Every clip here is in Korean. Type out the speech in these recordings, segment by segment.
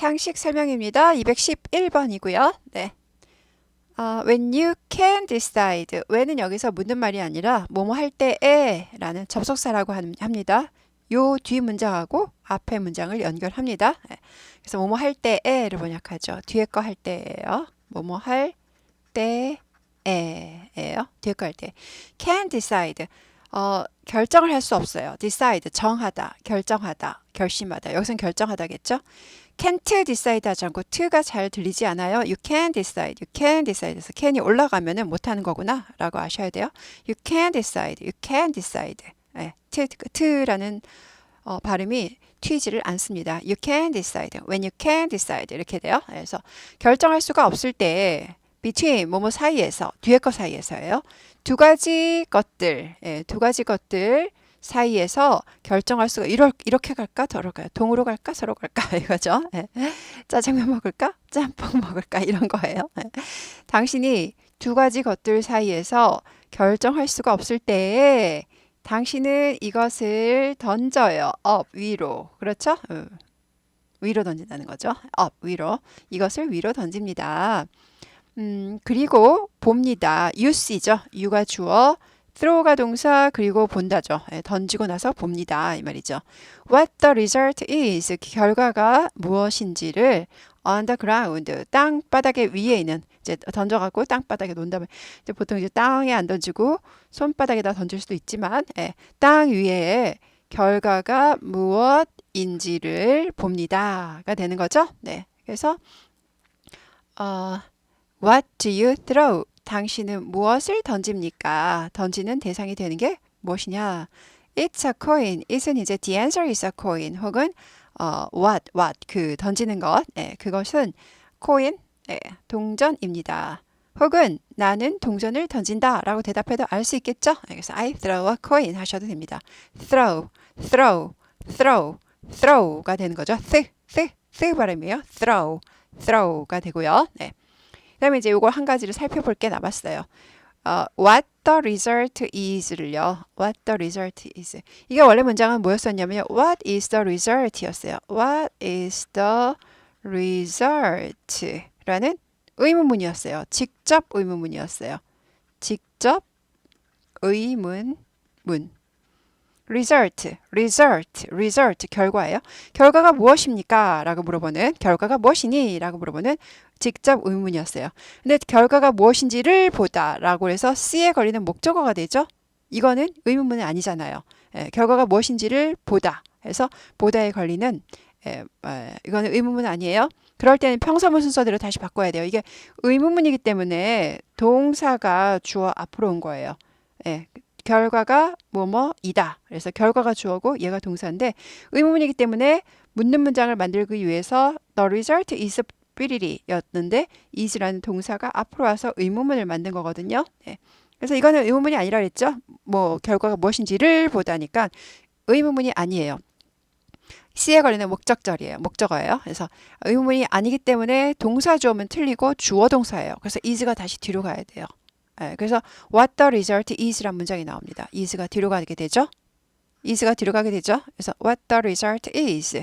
상식 설명입니다. 211번이고요. 네. 어, when you can decide. when은 여기서 묻는 말이 아니라 뭐뭐 할 때에 라는 접속사라고 함- 합니다. 요 뒤 문장하고 앞에 문장을 연결합니다. 네. 그래서 뭐뭐 할 때에를 번역하죠. 뒤에 거 할 때예요. 뭐뭐 할 때에예요. 뒤에 거 할 때. can decide. 어, 결정을 할 수 없어요. decide 정하다, 결정하다, 결심하다. 여기선 결정하다겠죠? Can't decide 하지 않고 to가 잘 들리지 않아요. You can decide, you can decide. 그래서 can이 올라가면은 못하는 거구나 라고 아셔야 돼요. You can decide, you can decide. 네, t, t라는 어, 발음이 튀지를 않습니다. You can decide, when you can decide 이렇게 돼요. 그래서 결정할 수가 없을 때 between 뭐뭐 사이에서 뒤에 거 사이에서예요. 두 가지 것들, 예, 두 가지 것들 사이에서 결정할 수가 이럴, 이렇게 갈까 저렇게 갈까 동으로 갈까 서로 갈까 이거죠. 예. 짜장면 먹을까 짬뽕 먹을까 이런 거예요. 예. 당신이 두 가지 것들 사이에서 결정할 수가 없을 때에 당신은 이것을 던져요. up 위로 그렇죠? 음. 위로 던진다는 거죠. up 위로 이것을 위로 던집니다. 음, 그리고 봅니다. use이죠. you가 주어, throw가 동사, 그리고 본다죠. 예, 던지고 나서 봅니다. 이 말이죠. What the result is. 결과가 무엇인지를 on the ground. 땅바닥에 위에 있는 이제 던져갖고 땅바닥에 놓는다면 이제 보통 이제 땅에 안 던지고 손바닥에다 던질 수도 있지만 예, 땅 위에 결과가 무엇인지를 봅니다가 되는 거죠. 네. 그래서 어, What do you throw? 당신은 무엇을 던집니까? 던지는 대상이 되는 게 무엇이냐? It's a coin. It'은 이제 the answer is a coin. 혹은 어, what, what 그 던지는 것. 네, 그것은 coin, 네, 동전입니다. 혹은 나는 동전을 던진다 라고 대답해도 알 수 있겠죠? 네, 그래서 I throw a coin 하셔도 됩니다. throw, throw, throw, throw가 되는 거죠. th, th, th 발음이에요. throw, throw가 되고요. 네. 그다음에 이제 요거 한 가지를 살펴볼 게 남았어요. 어, what the result is를요. what the result is. 이게 원래 문장은 뭐였었냐면요. what is the result였어요. what is the result? 라는 의문문이었어요. 직접 의문문이었어요. 직접 의문문. Result, result, result 결과예요. 결과가 무엇입니까? 라고 물어보는 결과가 무엇이니? 라고 물어보는 직접 의문이었어요. 근데 결과가 무엇인지를 보다라고 해서 C에 걸리는 목적어가 되죠. 이거는 의문문은 아니잖아요. 예, 결과가 무엇인지를 보다 해서 보다에 걸리는 예, 예, 이거는 의문문 아니에요. 그럴 때는 평서문 순서대로 다시 바꿔야 돼요. 이게 의문문이기 때문에 동사가 주어 앞으로 온 거예요. 예, 결과가 뭐뭐이다. 그래서 결과가 주어고 얘가 동사인데 의문문이기 때문에 묻는 문장을 만들기 위해서 the result is 삐리리 였는데 is라는 동사가 앞으로 와서 의문문을 만든 거거든요. 네. 그래서 이거는 의문문이 아니라 그랬죠. 뭐 결과가 무엇인지를 보다니까 의문문이 아니에요. C에 걸리는 목적절이에요. 목적어예요. 그래서 의문문이 아니기 때문에 동사 주어면 틀리고 주어 동사예요. 그래서 is가 다시 뒤로 가야 돼요. 네, 그래서 what the result is란 문장이 나옵니다. is가 뒤로 가게 되죠. is가 뒤로 가게 되죠. 그래서 what the result is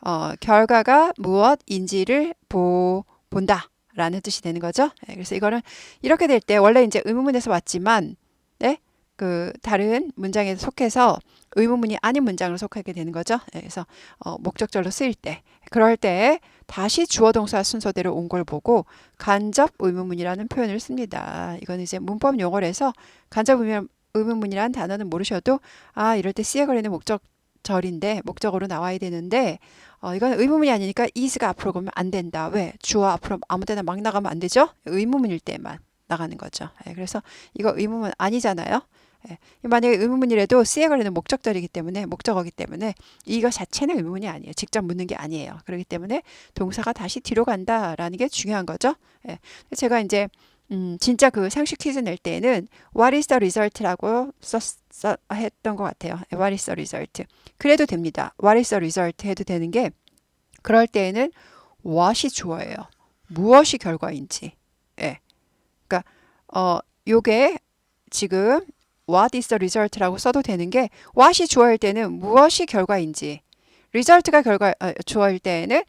어, 결과가 무엇인지를 보, 본다. 라는 뜻이 되는 거죠. 네, 그래서 이거는 이렇게 될 때 원래 이제 의문문에서 왔지만, 네, 그 다른 문장에 속해서 의문문이 아닌 문장으로 속하게 되는 거죠. 네, 그래서 어, 목적절로 쓰일 때, 그럴 때 다시 주어 동사 순서대로 온 걸 보고 간접 의문문이라는 표현을 씁니다. 이건 이제 문법 용어라서 간접 의문, 의문문이라는 단어는 모르셔도 아 이럴 때 걸리는 목적 절인데 목적어로 나와야 되는데 어, 이건 의문문이 아니니까 is가 앞으로 가면 안 된다. 왜? 주어 앞으로 아무 데나 막 나가면 안 되죠? 의문문일 때만 나가는 거죠. 예, 그래서 이거 의문문 아니잖아요. 예, 만약에 의문문이라도 걸리는 목적절이기 때문에 목적어기 때문에 이거 자체는 의문문이 아니에요. 직접 묻는 게 아니에요. 그렇기 때문에 동사가 다시 뒤로 간다라는 게 중요한 거죠. 예, 제가 이제 음, 진짜 그 상식 퀴즈 낼 때는 What is the result라고 썼, 썼 했던 것 같아요. What is the result? 그래도 됩니다. What is the result 해도 되는 게 그럴 때에는 what이 주어예요. 무엇이 결과인지. 예. 그러니까 어 요게 지금 what is the result라고 써도 되는 게 what이 주어일 때는 무엇이 결과인지 result가 결과 어, 주어일 때에는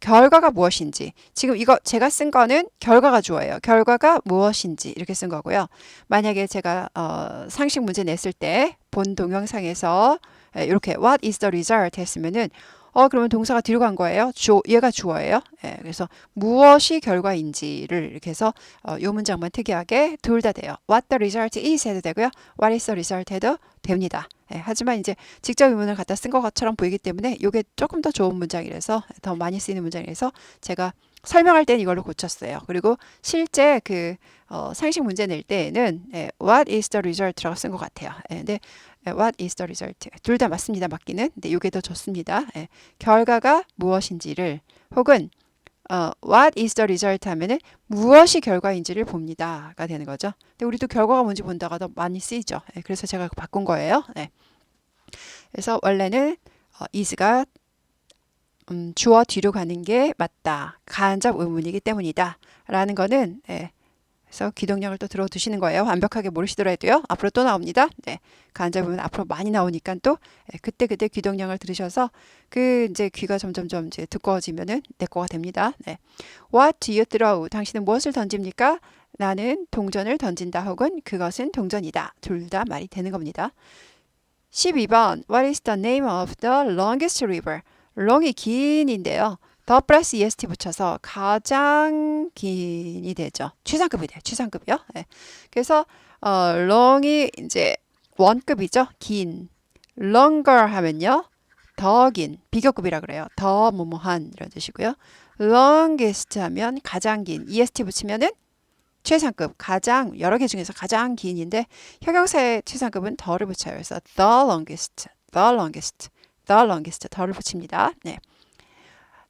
결과가 무엇인지. 지금 이거 제가 쓴 거는 결과가 주어예요. 결과가 무엇인지 이렇게 쓴 거고요. 만약에 제가 어, 상식 문제 냈을 때 본 동영상에서 예, 이렇게 what is the result 했으면은 어 그러면 동사가 뒤로 간 거예요. 주 얘가 주어예요. 예, 그래서 무엇이 결과인지를 이렇게 해서 어, 요 문장만 특이하게 둘 다 돼요. What the result is 해도 되고요. What is the result 해도 됩니다. 예, 하지만 이제 직접 의문을 갖다 쓴 것처럼 보이기 때문에 이게 조금 더 좋은 문장이라서 더 많이 쓰이는 문장이라서 제가 설명할 때는 이걸로 고쳤어요. 그리고 실제 그 어, 상식 문제 낼 때에는 예, What is the result라고 쓴 것 같아요. 예, 근데 예, What is the result? 둘 다 맞습니다. 맞기는. 근데 이게 더 좋습니다. 예, 결과가 무엇인지를 혹은 어, What is the result 하면은 무엇이 결과인지를 봅니다가 되는 거죠. 근데 우리도 결과가 뭔지 본다가 더 많이 쓰이죠. 예, 그래서 제가 바꾼 거예요. 예. 그래서 원래는 어, is가 음, 주어 뒤로 가는 게 맞다. 간접 의문이기 때문이다. 라는 거는 예, 그래서 기동력을 또 들어두시는 거예요. 완벽하게 모르시더라도요. 앞으로 또 나옵니다. 네. 간접 의문 앞으로 많이 나오니까 또 예, 그때 그때 귀동량을 들으셔서 그 이제 귀가 점점점 이제 두꺼워지면은 내 거가 됩니다. 네. What do you throw? 당신은 무엇을 던집니까? 나는 동전을 던진다 혹은 그것은 동전이다. 둘 다 말이 되는 겁니다. 12번 What is the name of the longest river? long이 긴인데요. 더 플러스 est 붙여서 가장 긴이 되죠. 최상급이 돼요. 최상급이요. 네. 그래서 어, long이 이제 원급이죠. 긴. longer 하면요. 더 긴, 비교급이라 그래요. 더 뭐뭐한 이런 뜻이고요. longest 하면 가장 긴, est 붙이면은 최상급, 가장 여러 개 중에서 가장 긴인데 형용사의 최상급은 더를 붙여요. 그래서 the longest, the longest, the longest 더를 붙입니다. 네.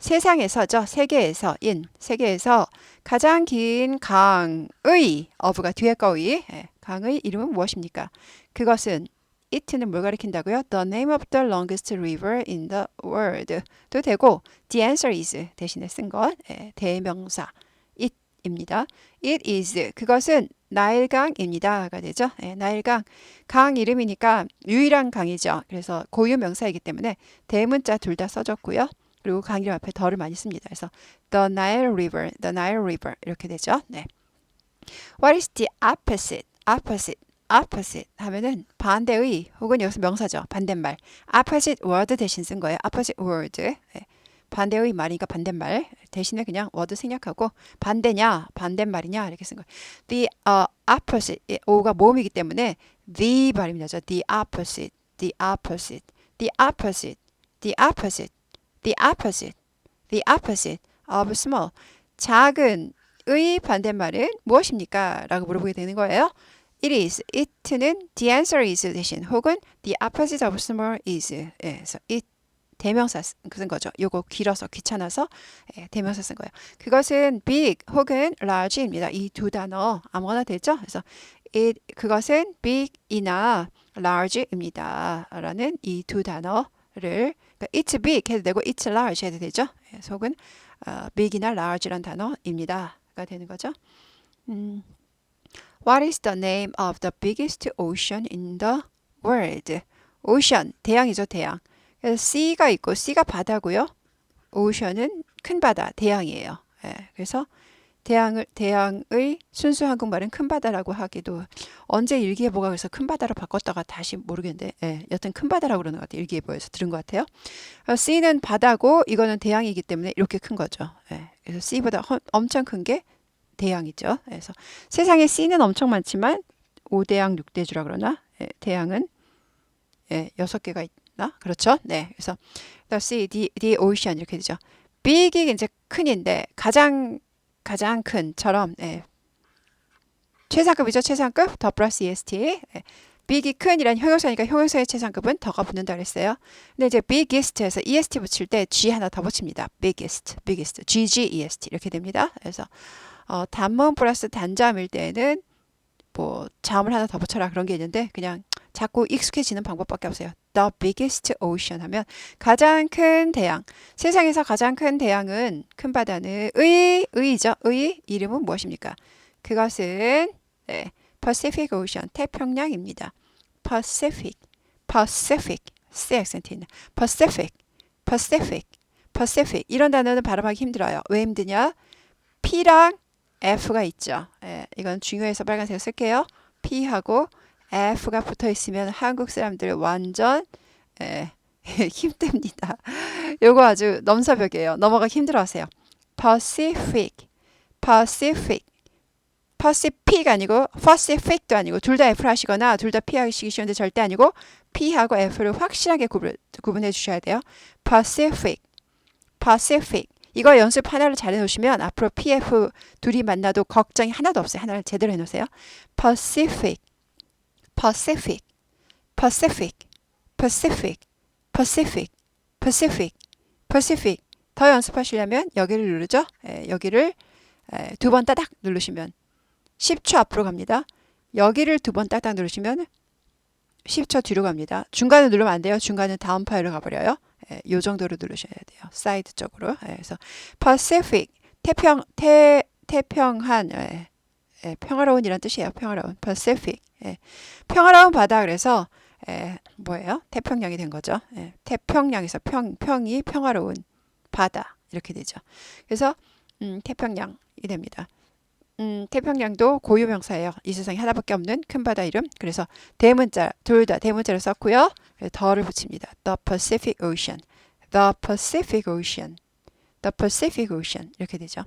세상에서죠. 세계에서 인 세계에서 가장 긴 강의 어부가 뒤에 거의 예, 강의 이름은 무엇입니까? 그것은 it는 뭘 가리킨다고요? The name of the longest river in the world도 되고 the answer is 대신에 쓴 것 예, 대명사 it입니다. It is 그것은 나일강입니다가 되죠. 예, 나일강 강 이름이니까 유일한 강이죠. 그래서 고유 명사이기 때문에 대문자 둘 다 써줬고요. 그리고 강 이름 앞에 더를 많이 씁니다. 그래서 the Nile River, the Nile River 이렇게 되죠. 네. What is the opposite? opposite, opposite 하면은 반대의 혹은 여기서 명사죠. 반대말. opposite word 대신 쓴 거예요. opposite word. 네. 반대의 말이니까 반대말 대신에 그냥 워드 생략하고 반대냐 반대말이냐 이렇게 쓴 거예요. The uh, opposite 오가 모음이기 때문에 the 발음이 나죠. The opposite, the opposite, the opposite, the opposite. The opposite, the opposite of small. 작은의 반대말은 무엇입니까? 라고 물어보게 되는 거예요. It is, it는 the answer is 대신 혹은 the opposite of small is. 예, 그래서 it 대명사 쓴 거죠. 요거 길어서 귀찮아서 예, 대명사 쓴 거예요. 그것은 big 혹은 large입니다. 이 두 단어 아무거나 되죠. 그래서 it 그것은 big이나 large입니다. 라는 이 두 단어 를 그러니까 it's big 해도 되고 it's large 해도 되죠. 예, 속은 어, big이나 large란 단어입니다가 되는 거죠. 음, What is the name of the biggest ocean in the world? ocean 대양이죠 대양. 그래서 C가 있고 C가 바다고요. ocean은 큰 바다 대양이에요. 예, 그래서 대양을 대양의 순수 한국말은 큰 바다라고 하기도 언제 일기예보가 그래서 큰 바다로 바꿨다가 다시 모르겠는데 예, 여튼 큰 바다라고 그러는 것 같아요. 일기예보에서 들은 것 같아요. 어, C는 바다고 이거는 대양이기 때문에 이렇게 큰 거죠. 예, 그래서 C보다 허, 엄청 큰 게 대양이죠. 그래서 세상에 C는 엄청 많지만 5대양 6대주라 그러나 예, 대양은 예, 6개가 있나? 그렇죠? 네. 그래서 sea, the, the ocean 이렇게 되죠. big이 이제 큰인데 가장 가장 큰처럼 예. 최상급이죠. 최상급 더 플러스 est 예. big이 큰이란 형용사니까 형용사의 최상급은 더가 붙는다 그랬어요. 근데 이제 biggest에서 est 붙일 때 g 하나 더 붙입니다. biggest, biggest, gg, est 이렇게 됩니다. 그래서 어, 단문 플러스 단자음일 때는 뭐 자음을 하나 더 붙여라 그런 게 있는데 그냥 자꾸 익숙해지는 방법밖에 없어요. The biggest ocean 하면 가장 큰 대양. 세상에서 가장 큰 대양은 큰 바다는 의 의죠. 의 이름은 무엇입니까? 그것은 네, Pacific Ocean 태평양입니다. Pacific, Pacific, C 액센트 있는 Pacific, Pacific, Pacific 이런 단어는 발음하기 힘들어요. 왜 힘드냐? P랑 F가 있죠. 예, 이건 중요해서 빨간색 쓸게요. P하고 F가 붙어 있으면 한국 사람들 완전 예, 힘듭니다. 요거 아주 넘사벽이에요. 넘어가기 힘들어하세요. Pacific, Pacific, Pacific 아니고 Pacific도 아니고 둘 다 F를 하시거나 둘 다 P 하시기 쉬운데 절대 아니고 P하고 F를 확실하게 구분, 구분해 주셔야 돼요. Pacific, Pacific. 이거 연습 하나를 잘 해놓으시면 앞으로 PF 둘이 만나도 걱정이 하나도 없어요. 하나를 제대로 해놓으세요. Pacific, Pacific, Pacific, Pacific, Pacific, Pacific, Pacific. 더 연습하시려면 여기를 누르죠. 예, 여기를 예, 두번 따닥 누르시면 10초 앞으로 갑니다. 여기를 두 번 따닥 누르시면 10초 뒤로 갑니다. 중간에 누르면 안 돼요. 중간은 다음 파일로 가버려요. 예, 요 정도로 누르셔야 돼요. 사이드 쪽으로. 예, 그래서 Pacific 태평 태 태평한 예, 예, 평화로운이란 뜻이에요. 평화로운 Pacific 예, 평화로운 바다 그래서 예, 뭐예요? 태평양이 된 거죠. 예, 태평양에서 평 평이 평화로운 바다 이렇게 되죠. 그래서 음, 태평양이 됩니다. 음, 태평양도 고유 명사예요. 이 세상에 하나밖에 없는 큰 바다 이름. 그래서 대문자 둘 다 대문자를 썼고요. 더를 붙입니다. The Pacific Ocean. The Pacific Ocean. The Pacific Ocean 이렇게 되죠.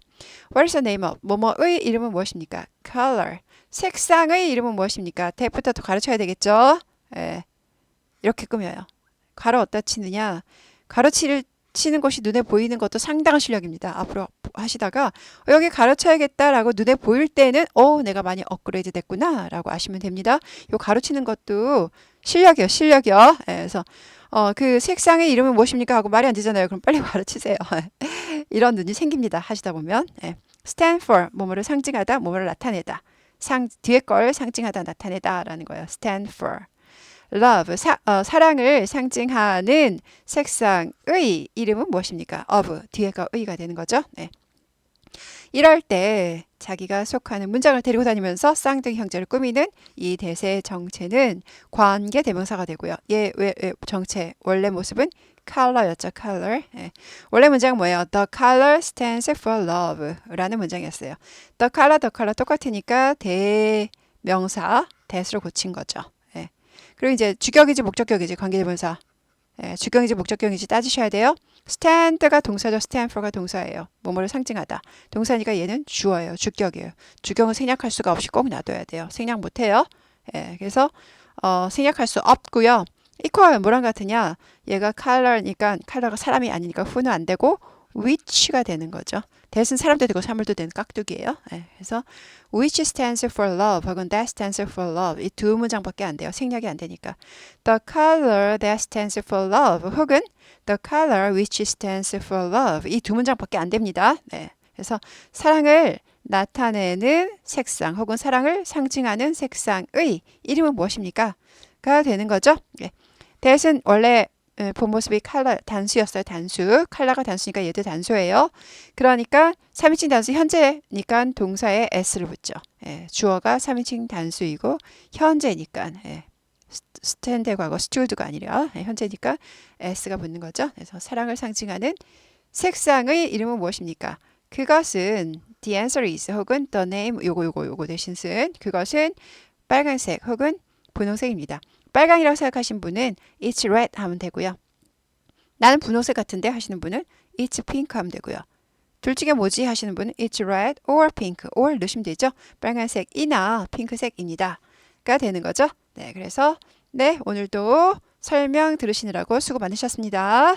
What is the name of? 뭐뭐의 이름은 무엇입니까? Color. 색상의 이름은 무엇입니까? 택부터 또 가르쳐야 되겠죠. 예. 이렇게 꾸며요. 가로 어디다 치느냐? 가로치를 치는 것이 눈에 보이는 것도 상당한 실력입니다. 앞으로 하시다가 어, 여기 가르쳐야겠다라고 눈에 보일 때는 어 내가 많이 업그레이드 됐구나라고 아시면 됩니다. 요 가르치는 것도 실력이요, 실력이요. 예, 그래서 어, 그 색상의 이름은 무엇입니까 하고 말이 안 되잖아요. 그럼 빨리 가르치세요. 이런 눈이 생깁니다. 하시다 보면 예. stand 뭐뭐를 상징하다, 뭐뭐를 나타내다. 상 뒤에 걸 상징하다, 나타내다라는 거예요. for. Love 사, 어, 사랑을 상징하는 색상의 이름은 무엇입니까? of 뒤에가 의가 되는 거죠. 네. 이럴 때 자기가 속하는 문장을 데리고 다니면서 쌍둥이 형제를 꾸미는 이 대세 정체는 관계 대명사가 되고요. 얘 왜, 왜 정체 원래 모습은 color였죠. color. 예. 원래 문장은 뭐예요? The color stands for love 라는 문장이었어요. The color, the color 똑같으니까 대명사 대수로 고친 거죠. 예. 그리고 이제 주격이지 목적격이지 관계대명사. 예, 주격이지 목적격이지 따지셔야 돼요. stand가 동사죠. for가 동사예요. 뭐뭐를 상징하다. 동사니까 얘는 주어예요. 주격이에요. 주격은 생략할 수가 없이 꼭 놔둬야 돼요. 생략 못해요. 예, 그래서 어, 생략할 수 없고요. equal 뭐랑 같으냐? 얘가 color니까 color가 사람이 아니니까 who는 안 되고 which가 되는 거죠. 대신 사람도 되고 사물도 되는 깍두기예요. 예, 그래서 which stands for love 혹은 that stands for love 이 두 문장밖에 안 돼요. 생략이 안 되니까. The color that stands for love 혹은 the color which stands for love 이 두 문장밖에 안 됩니다. 네. 그래서 사랑을 나타내는 색상 혹은 사랑을 상징하는 색상의 이름은 무엇입니까? 가 되는 거죠. 네. 대신 원래 예, 본 모습이 칼라 단수였어요. 단수. 칼라가 단수니까 얘도 단수예요. 그러니까 3인칭 단수 현재니까 동사에 s를 붙죠. 예, 주어가 3인칭 단수이고 현재니까 예, 스탠드 과거 스튜드가 아니라 예, 현재니까 s가 붙는 거죠. 그래서 사랑을 상징하는 색상의 이름은 무엇입니까? 그것은 the answer is 혹은 the name 요거 요거 요거 대신 쓴 그것은 빨간색 혹은 분홍색입니다. 빨강이라고 생각하신 분은 it's red 하면 되고요. 나는 분홍색 같은데 하시는 분은 it's pink 하면 되고요. 둘 중에 뭐지 하시는 분은 it's red or pink or 넣으시면 되죠. 빨간색이나 핑크색입니다. 가 되는 거죠. 네, 그래서 네, 오늘도 설명 들으시느라고 수고 많으셨습니다.